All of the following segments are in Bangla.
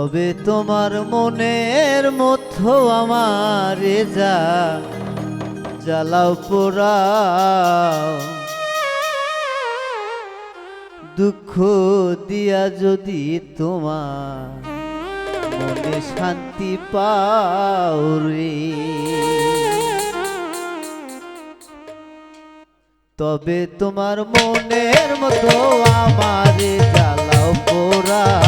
তবে তোমার মনের মতো আমার যা, জ্বালাও পোড়াও। দুঃখ দিয়া যদি তোমার মনে শান্তি পাও রে, তবে তোমার মনের মতো আমারে জ্বালাও পোড়াও।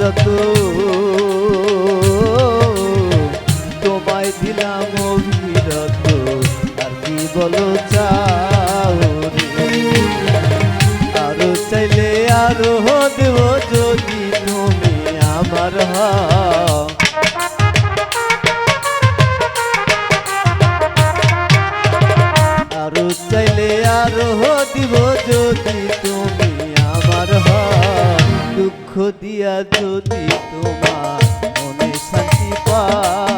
যত তোমায় দিলাম অভিরত। আর কি বলো চাও আরও চাইলে আরও দেব যদি তুমি আমার হও যদি তোমার মনে শান্তি পাও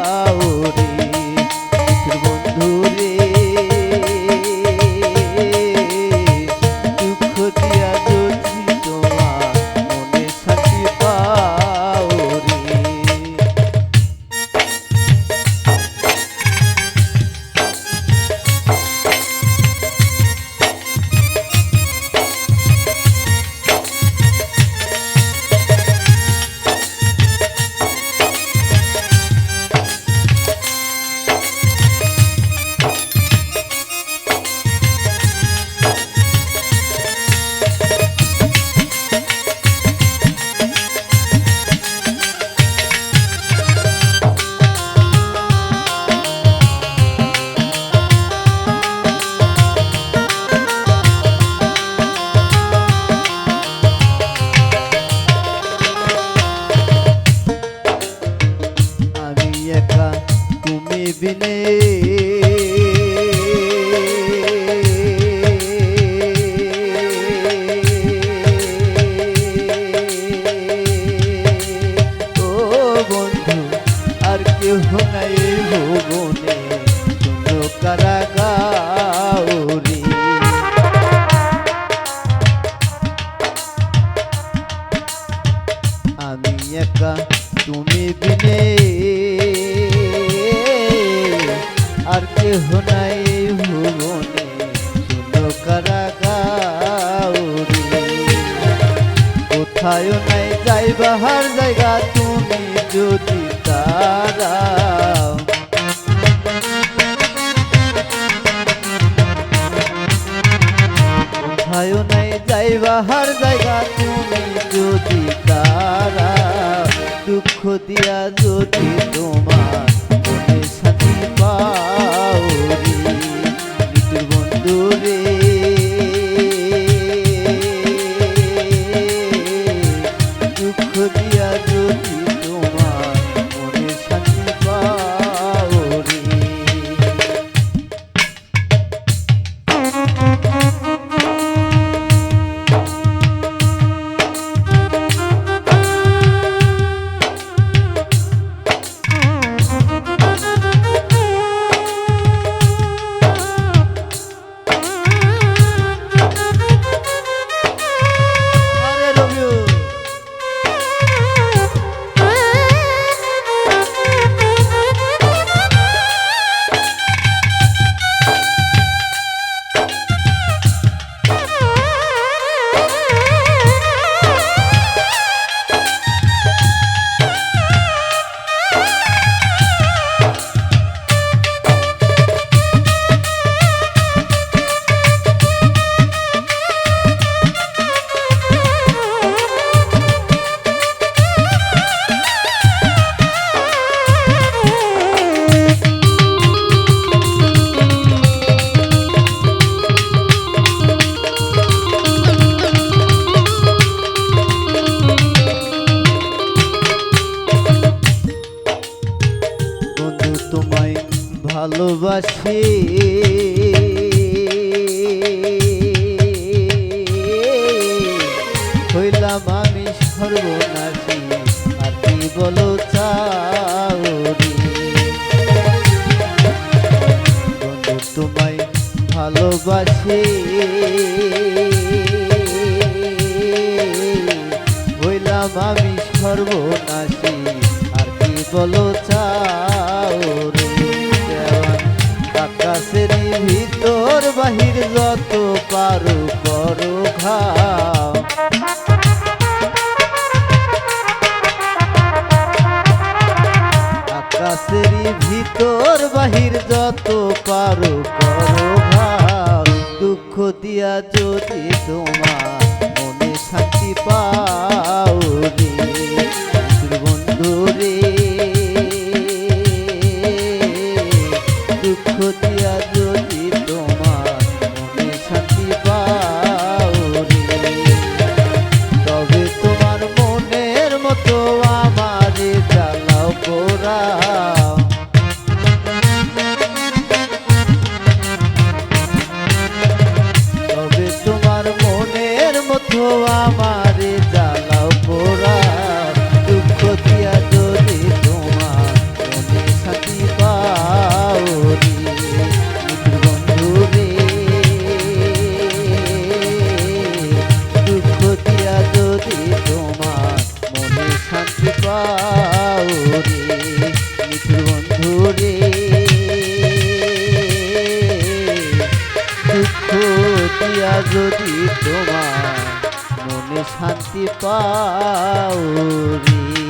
কারাগারি আমি একা তুমি বিনে। আর কেহ নাই ভুবনে শুনো কারাগারি কোথায় নাই যাইবাহার জায়গা, তুমি যদি তারাও। কোথায় নাই যাইবাহার জায়গা, তুমি যদি তারা দুঃখ দিয়া যদি তোমার মৃত্যুর বন্ধু রে ভালোবাসি। হইলাম আমি সর্বনাশী, আর কি বলো বন্ধু, তোমায় ভালোবাসি। হইলাম আমি সর্বনাশী, আর কি বলো চাওরি আকাশের ভিতর বাহির যত পারো করো ঘাও আকাশের ভিতর বাহির যত পারো করো ভাব দুঃখ দিয়া যদি তোমার মনে শান্তি পাও রে। জ্বালাও যদি তোমার মনে শান্তি পাও রে।